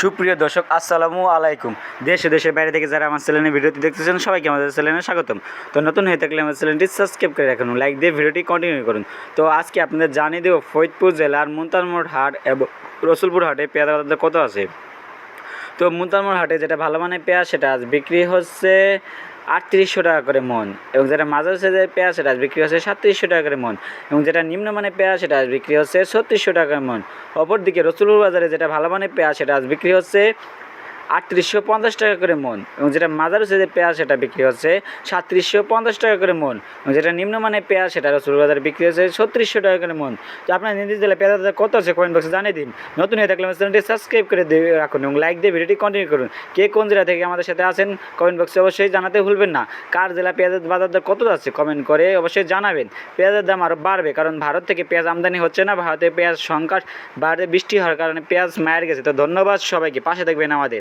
সুপ্রিয় দর্শক, আসসালামু আলাইকুম। দেশে দেশের বাইরে থেকে যারা আমার চ্যানেলের ভিডিওটি দেখতেছেন, সবাইকে আমাদের চ্যানেলে স্বাগতম। তো নতুন হয়ে থাকলে আমার চ্যানেলটি সাবস্ক্রাইব করে রাখুন, লাইক দিয়ে ভিডিওটি কন্টিনিউ করুন। তো আজকে আপনাদের জানিয়ে দেব ফরিদপুর জেলার মুন্তারমোড় হাট এবং রসুলপুর হাটে পেঁয়াজ বাজার কত আছে? তো মুন্তারমোড় হাটে যেটা ভালো মানে পেঁয়াজ, সেটা আজ বিক্রি হচ্ছে আটত্রিশশো টাকা করে মন এবং যেটা মাঝারি সাইজের পেঁয়াজ, সেটা আজ বিক্রি হচ্ছে সাতত্রিশশো টাকা করে মন এবং যেটা নিম্নমানের পেঁয়াজ, সেটা আজ বিক্রি হচ্ছে ছত্রিশশো টাকা মন। অপরদিকে রসুলপুর বাজারে যেটা ভালো মানের পেঁয়াজ, সেটা আজ বিক্রি হচ্ছে আটত্রিশশো পঞ্চাশ টাকা করে মন। এবং যেটা মাঝারি সাইজের পেঁয়াজ সেটা বিক্রি হচ্ছে সাতত্রিশশো পঞ্চাশ টাকা করে মন। এবং যেটা নিম্নমানের পেঁয়াজ সেটা রসুলপুর বাজারে বিক্রি হচ্ছে ছত্রিশশো টাকা করে মন। তো আপনার নির্দিষ্ট জেলায় পেঁয়াজ কত আছে কমেন্ট বক্সে জানিয়ে দিন। নতুন হয়ে থাকলে চ্যানেলটি সাবস্ক্রাইব করে রাখুন এবং লাইক দিয়ে ভিডিওটি কন্টিনিউ করুন। কে কোন জেলা থেকে আমাদের সাথে আছেন কমেন্ট বক্সে অবশ্যই জানাতে ভুলবেন না। কার জেলা পেঁয়াজের বাজার দর কত যাচ্ছে কমেন্ট করে অবশ্যই জানাবেন। পেঁয়াজের দাম আরও বাড়বে কারণ ভারত থেকে পেঁয়াজ আমদানি হচ্ছে না, ভারতে পেঁয়াজ সংকট বাড়ে বৃষ্টি হওয়ার কারণে পেঁয়াজ মায়ের গেছে। তো ধন্যবাদ সবাইকে, পাশে থাকবেন আমাদের।